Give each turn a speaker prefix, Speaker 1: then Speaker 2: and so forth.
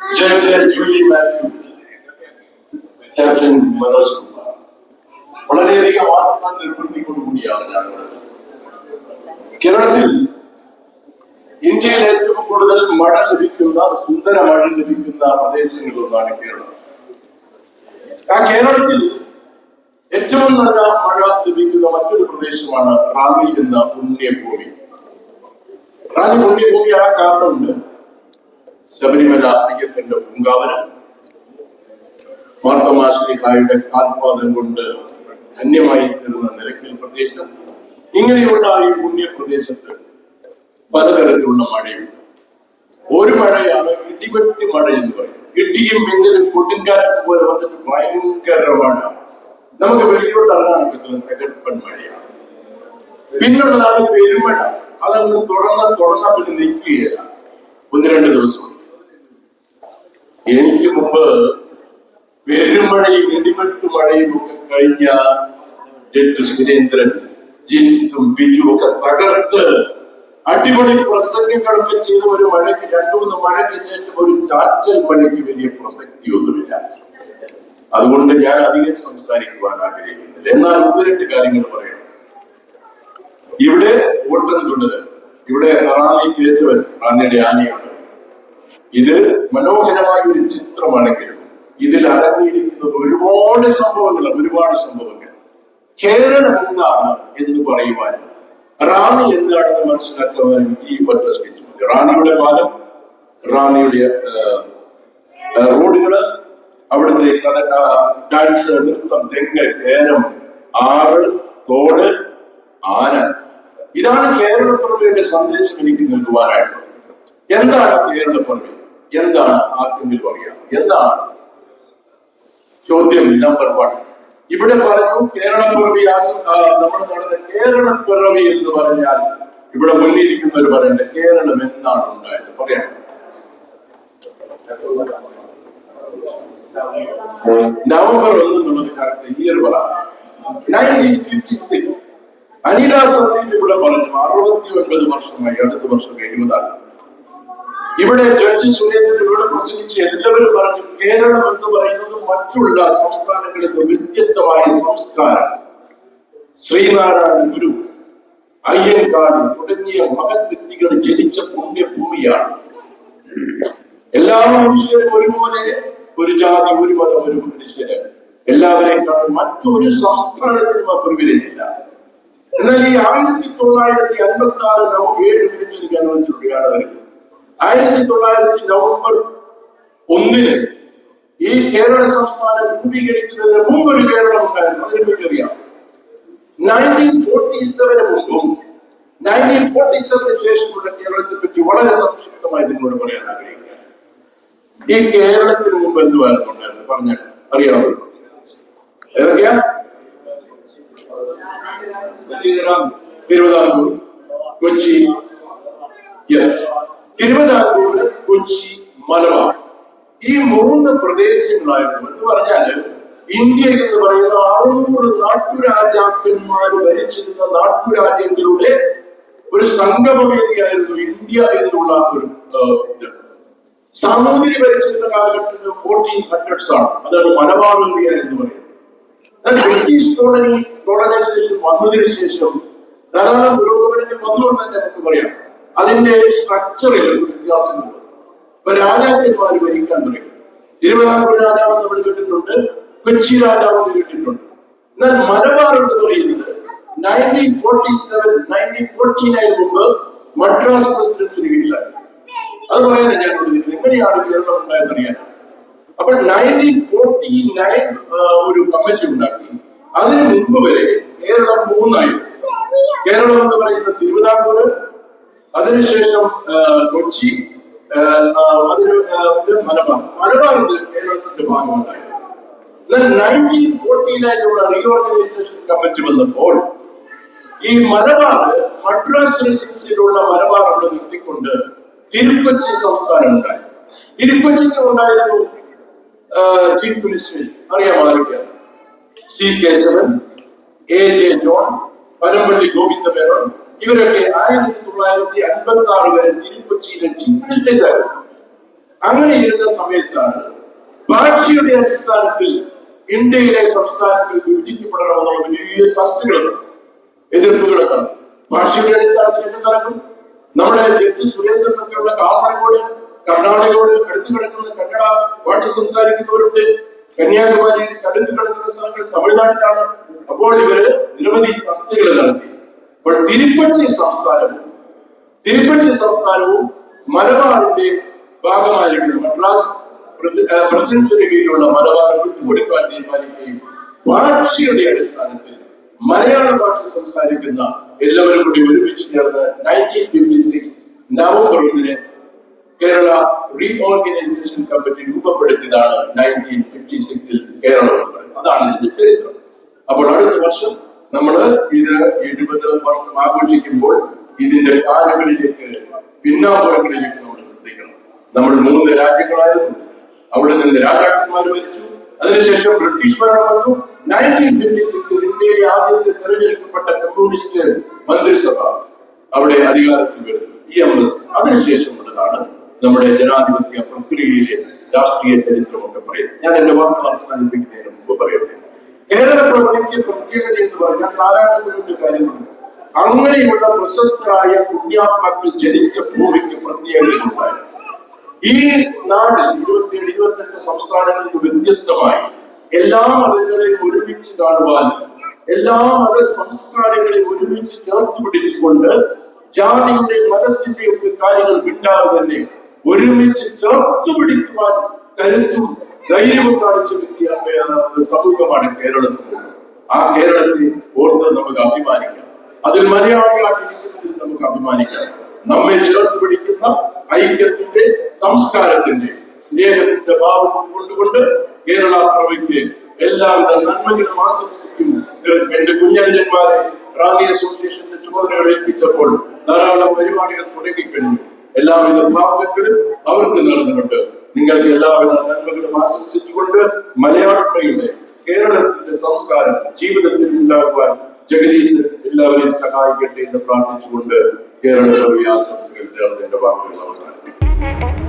Speaker 1: Judge Julie Mathew captain Manoj Kumar വളരെയധികം ആത്മാ നിർബന്ധിക്കൊണ്ടുകൂടിയാണ് ഞാൻ വരുന്നത്. കേരളത്തിൽ ഇന്ത്യയിൽ ഏറ്റവും കൂടുതൽ മഴ ലഭിക്കുന്ന സുന്ദര മഴ ലഭിക്കുന്ന പ്രദേശങ്ങളിലൊന്നാണ് കേരളം ആ കേരളത്തിൽ ഏറ്റവും നല്ല മഴ ലഭിക്കുന്ന മറ്റൊരു പ്രദേശമാണ് റാന്നി എന്ന പുണ്യഭൂമി. റാന്നി പുണ്യഭൂമി ആ കാരണമുണ്ട് ശബരിമല അയ്യപ്പന്റെ പൂങ്കാവനം മാർത്തമാശ്രീഹായുടെ കാൽപാദം കൊണ്ട് ധന്യമായി തരുന്ന നിരക്കൽ പ്രദേശം. ഇങ്ങനെയുള്ള ഈ പുണ്യപ്രദേശത്ത് പലതരത്തിലുള്ള മഴയുണ്ട്. ഒരു മഴയാണ് ഇടിവെട്ടി മഴ എന്ന് പറയും. ഇടിയും മിന്നലും കൊടുങ്കാറ്റും പോലെ വന്നിട്ട് ഭയങ്കര മഴ നമുക്ക് വെളിയിലോട്ട് ഇറങ്ങാൻ പറ്റുന്ന തകർപ്പൻ മഴയാണ്. പിന്നുള്ളതാണ് പെരുമഴ. അതങ്ങ് തുടർന്ന തുടർന്ന പിന്നെ നിൽക്കുകയില്ല ഒന്ന് രണ്ട് ദിവസം. എനിക്ക് മുമ്പ് പെരുമഴയും ഇടിവെട്ട് മഴയും ഒക്കെ കഴിഞ്ഞ ജഡ്ജി സുരേന്ദ്രൻ ജിൻസും ബിജുവും ഒക്കെ തകർത്ത് അടിപൊളി പ്രസംഗങ്ങളൊക്കെ ചെയ്ത ഒരു മഴയ്ക്ക് രണ്ടു മൂന്ന് മഴയ്ക്ക് ശേഷം ഒരു ചാറ്റൽ മഴയ്ക്ക് വലിയ പ്രസക്തിയൊന്നുമില്ല. അതുകൊണ്ട് ഞാൻ അധികം സംസാരിക്കുവാൻ ആഗ്രഹിക്കുന്നില്ല. എന്നാൽ ഒന്ന് രണ്ട് കാര്യങ്ങൾ പറയണം ഇവിടെ ഓട്ടം തുടര് ഇവിടെ റാണി കേശവൻ റാണിയുടെ ആനയുണ്ട്. ഇത് മനോഹരമായ ഒരു ചിത്രമാണെങ്കിലും ഇതിൽ അടങ്ങിയിരിക്കുന്നത് ഒരുപാട് സംഭവങ്ങൾ ഒരുപാട് സംഭവങ്ങൾ. കേരളം എന്താണ് എന്ന് പറയുവാനും റാണി എന്താണെന്ന് മനസ്സിലാക്കുവാനും ഈ ഒറ്റ സ്കെച്ച് റാണിയുടെ പാലം റാണിയുടെ റോഡുകൾ അവിടുത്തെ ഡാൻസ് നൃത്തം തെങ്ങ് കേരം ആറ് തോട് ആന. ഇതാണ് കേരളപ്പുറവയുടെ സന്ദേശം എനിക്ക് നൽകുവാനായിട്ടുള്ളത്. എന്താണ് കേരളപ്പുറവി എന്താണ് ആർക്കെങ്കിലും അറിയാം? എന്താണ്? ചോദ്യം നമ്പർ വൺ. ഇവിടെ പറഞ്ഞു കേരളപ്പിറവി നമ്മുടെ നടന്ന കേരളപ്പിറവി എന്ന് പറഞ്ഞാൽ ഇവിടെ മുന്നിരിക്കുന്നവർ പറയണ്ട കേരളം എന്നാണ് ഉണ്ടായത്. പറയാം. ഒന്ന് എന്നുള്ളത് കറക്റ്റ് ഇയർ പറ നയന്റീൻ ഫിഫ്റ്റി സിക്സ് പറഞ്ഞു അറുപത്തി ഒൻപത് വർഷമായി അടുത്ത വർഷം എഴുപതാണ്. ഇവിടെ ജഡ്ജി സുരേന്ദ്രൻ ഇവിടെ പ്രസംഗിച്ച് എല്ലാവരും പറഞ്ഞു കേരളം എന്ന് പറയുന്നത് മറ്റുള്ള സംസ്ഥാനങ്ങളിൽ നിന്ന് വ്യത്യസ്തമായ സംസ്കാരം. ശ്രീനാരായണ ഗുരു അയ്യൻകാട് തുടങ്ങിയ മഹത് വ്യക്തികൾ ജനിച്ച പുണ്യഭൂമിയാണ്. എല്ലാ മനുഷ്യരും ഒരുപോലെ ഒരു ജാതി ഒരു മതം ഒരു മനുഷ്യര് കാണും മറ്റൊരു സംസ്ഥാനത്തിനും ആ പ്രിവിലേജ് ഇല്ല. എന്നാൽ ഈ ആയിരത്തി തൊള്ളായിരത്തി അൻപത്തി ആറ് നവംബർ ഏഴ് മിനിറ്റ് എനിക്ക് അനുവദിച്ചിട്ടുള്ളതാണ് വരുന്നത് ആയിരത്തി തൊള്ളായിരത്തി നവംബർ ഒന്നിന് ഈ കേരള സംസ്ഥാനം രൂപീകരിക്കുന്നതിന് മുമ്പ് ഒരു കേരളം ഉണ്ടായിരുന്നു. അതിനെപ്പറ്റി അറിയാം. നയന്റീൻ ഫോർട്ടി സെവന് മുമ്പും നയന്റീൻ ഫോർട്ടി സെവന് ശേഷമുള്ള കേരളത്തെ പറ്റി വളരെ സംക്ഷിപ്തമായി നിങ്ങളോട് പറയാൻ ആഗ്രഹിക്കുക ഈ കേരളത്തിന് മുമ്പ് എന്ത് വേണമെന്നുണ്ടായിരുന്നു പറഞ്ഞാൽ അറിയാമോ ഏതൊക്കെയാ? തിരുവിതാംകൂർ കൊച്ചി യെസ്. തിരുവിതാംകൂർ കൊച്ചി മലബാർ. ഈ മൂന്ന് പ്രദേശങ്ങളായിരുന്നു. എന്ന് പറഞ്ഞാൽ ഇന്ത്യ എന്ന് പറയുന്ന അറുന്നൂറ് നാട്ടുരാജാക്കന്മാർ ഭരിച്ചിരുന്ന നാട്ടുരാജ്യങ്ങളുടെ ഒരു സംഗമവേദിയായിരുന്നു ഇന്ത്യ എന്നുള്ള ഒരു ഇത്. സാമൂതിരി ഭരിച്ചിരുന്ന കാലഘട്ടത്തിൽ ഫോർട്ടീൻ ഹൺഡ്രഡ്സ് ആണ്. അതാണ് മലബാർ ഏരിയ എന്ന് പറയുന്നത്. ബ്രിട്ടീഷ് കോളനി കോളനൈസേഷൻ വന്നതിന് ശേഷം ധാരാളം പുരോഗമനങ്ങൾ വന്നുവെന്ന് തന്നെ നമുക്ക് പറയാം. അതിന്റെ സ്ട്രക്ചറിൽ ഒരു വ്യത്യാസമുണ്ട്. ഇപ്പൊ രാജാക്കന്മാർ ഭരിക്കാൻ തുടങ്ങി. തിരുവിതാംകൂർ രാജാവ് നമ്മൾ കേട്ടിട്ടുണ്ട്. കൊച്ചി രാജാവ് എന്ന് കേട്ടിട്ടുണ്ട്. എന്നാൽ മലബാർ എന്ന് പറയുന്നത് nineteen forty seven nineteen forty nine മുമ്പ് മദ്രാസ് പ്രസിഡൻസിന് കീഴിലായി അത് പറയാനാണ് ഞാൻ എങ്ങനെയാണ് കേരളം ഉണ്ടായെന്നറിയാൻ അപ്പൊ നയന്റീൻ ഫോർട്ടി നയൻ ഒരു കമ്മിറ്റി ഉണ്ടാക്കി. അതിനു മുമ്പ് വരെ കേരളം മൂന്നായിരുന്നു. കേരളം എന്ന് പറയുന്നത് തിരുവിതാംകൂർ അതിനുശേഷം കൊച്ചി അതിന് മലബാർ. മലബാർ ഇത് കേരളത്തിന്റെ ഭാഗമുണ്ടായിരുന്നു എന്നാൽ നയന്റീൻ റീഓർഗനൈസേഷൻ കമ്മിറ്റി വന്നപ്പോൾ ഈ മലബാർ മദ്രാസ് റെസിഡൻസിയിലുള്ള മലബാർ അവിടെ നിർത്തിക്കൊണ്ട് തിരുക്കൊച്ചി സംസ്ഥാനം ഉണ്ടായി. തിരുക്കൊച്ചിക്ക് ഉണ്ടായിരുന്നു ചീഫ് മിനിസ്റ്റേഴ്സ് അറിയാമോ ആരൊക്കെ C Kesavan A J John Parampally Govinda Menon ഇവരൊക്കെ ആയിരത്തി തൊള്ളായിരത്തി അൻപത്തി ആറ് വരെ തിരുപ്പച്ചിയിലെ ചീഫ് മിനിസ്റ്റേഴ്സ് ആയിരുന്നു. അങ്ങനെ ഇരുന്ന സമയത്താണ് ഭാഷയുടെ അടിസ്ഥാനത്തിൽ ഇന്ത്യയിലെ സംസ്ഥാനങ്ങൾ വിഭജിക്കപ്പെടണമെന്നുള്ള വലിയ ചർച്ചകൾ എതിർപ്പുകളൊക്കെ. ഭാഷയുടെ അടിസ്ഥാനത്തിൽ എന്ത് നടക്കും? നമ്മുടെ ജഡ്ജി സുരേന്ദ്രനൊക്കെയുള്ള കാസർഗോഡ് കർണാടകയോട് അടുത്തു കിടക്കുന്ന കന്നഡ ഭാഷ സംസാരിക്കുന്നവരുണ്ട്. കന്യാകുമാരിയിൽ അടുത്തു കിടക്കുന്ന സ്ഥലങ്ങൾ തമിഴ്നാട്ടിലാണ്. അപ്പോൾ ഇവർ നിരവധി ചർച്ചകൾ നടത്തി. അപ്പോൾ തിരുപ്പച്ചി സംസ്ഥാനവും തിരുപ്പച്ചി സംസ്ഥാനവും മലബാറിന്റെ ഭാഗമായിരിക്കുന്നു മദ്രാസ് പ്രസിഡൻസിന് കീഴിലുള്ള മലബാർ വിട്ടുകൊടുക്കാൻ തീരുമാനിക്കുകയും ഭാഷയുടെ അടിസ്ഥാനത്തിൽ മലയാള ഭാഷ സംസാരിക്കുന്ന എല്ലാവരും കൂടി ഒരുമിച്ച് ചേർന്ന് നയന്റീൻ ഫിഫ്റ്റി സിക്സ് നവംബർ ഒന്നിന് കേരള റീഓർഗനൈസേഷൻ കമ്മിറ്റി രൂപപ്പെടുത്തിയതാണ് നയന്റീൻ ഫിഫ്റ്റി സിക്സിൽ കേരളം അതാണ് ഇതിന്റെ ചരിത്രം. അപ്പോൾ അടുത്ത വർഷം നമ്മൾ ഇത് എഴുപത് വർഷം ആഘോഷിക്കുമ്പോൾ ഇതിന്റെ കാലുകളിലേക്ക് പിന്നാമ്പുറങ്ങളിലേക്ക് നമ്മൾ ശ്രദ്ധിക്കണം. നമ്മൾ മൂന്ന് രാജ്യങ്ങളായിരുന്നു. അവിടെ നിന്ന് രാജാക്കന്മാർ മരിച്ചു. അതിനുശേഷം ബ്രിട്ടീഷ് ഭരണം വന്നു. നയന്റീൻ ഫിഫ്റ്റി സിക്സിൽ ഇന്ത്യയിലെ ആദ്യത്തെ തെരഞ്ഞെടുക്കപ്പെട്ട കമ്മ്യൂണിസ്റ്റ് മന്ത്രിസഭ അവിടെ അധികാരത്തിൽ വരുന്നു. ഇ എം എസ് അതിനുശേഷമുള്ളതാണ് നമ്മുടെ ജനാധിപത്യ പ്രക്രിയയിലെ രാഷ്ട്രീയ ചരിത്രമൊക്കെ പറയും. ഞാൻ എന്റെ വാക്കുകൾ അവസാനിപ്പിക്കുന്നതിന് മുമ്പ് പറയട്ടെ. കേരള പ്രവർത്തിക്ക് പ്രത്യേകത എന്ന് പറഞ്ഞാൽ നാരായണത്തിന്റെ കാര്യമുണ്ട് അങ്ങനെയുള്ള പ്രശസ്തരായ പുണ്യാത്മാക്കൾ ജനിച്ച ഭൂമിക്ക് പ്രത്യേകതയുണ്ടായിരുന്നു ഈ നാട് ഇരുപത്തിയേഴ് ഇരുപത്തെട്ട് സംസ്ഥാനങ്ങൾക്ക് വ്യത്യസ്തമായി എല്ലാ മതങ്ങളെയും ഒരുമിച്ച് കാണുവാനും എല്ലാ മത സംസ്കാരങ്ങളെയും ഒരുമിച്ച് ചേർത്ത് പിടിച്ചുകൊണ്ട് ജാതിയുടെ മതത്തിന്റെ ഒക്കെ കാര്യങ്ങൾ വിട്ടാതെ തന്നെ ഒരുമിച്ച് ചേർത്ത് പിടിക്കുവാൻ കരുത്തും ധൈര്യവും കാണിച്ചു കിട്ടിയ സമൂഹമാണ് കേരള സമൂഹം. ആ കേരളത്തെ ഓർത്ത് നമുക്ക് അഭിമാനിക്കാം. അതിൽ മലയാളിയായിട്ടിരിക്കുന്നതിൽ നമുക്ക് അഭിമാനിക്കാം. നമ്മെ ചേർത്ത് പിടിക്കുന്ന ഐക്യത്തിന്റെ സംസ്കാരത്തിന്റെ സ്നേഹത്തിന്റെ ഭാവം കൊണ്ടുകൊണ്ട് കേരള പ്രവയ്ക്ക് എല്ലാവിധ നന്മകളും ആശംസിക്കും എന്റെ കുഞ്ഞനുജന്മാരെ റാന്നി അസോസിയേഷന്റെ ചുമതല ഏൽപ്പിച്ചപ്പോൾ ധാരാളം പരിപാടികൾ തുടങ്ങിക്കഴിഞ്ഞു. എല്ലാവിധ ഭാവങ്ങളും അവർക്ക് നൽകുന്നുണ്ട്. നിങ്ങൾക്ക് എല്ലാവിധ നന്മകളും ആശംസിച്ചുകൊണ്ട് മലയാളയുടെ കേരളത്തിന്റെ സംസ്കാരം ജീവിതത്തിൽ ഉണ്ടാകുവാൻ ജഗദീശ് എല്ലാവരെയും സഹായിക്കട്ടെ എന്ന് പ്രാർത്ഥിച്ചുകൊണ്ട് കേരള ആശംസകൾ എന്റെ വാക്കുകൾ അവസാനിപ്പിക്കും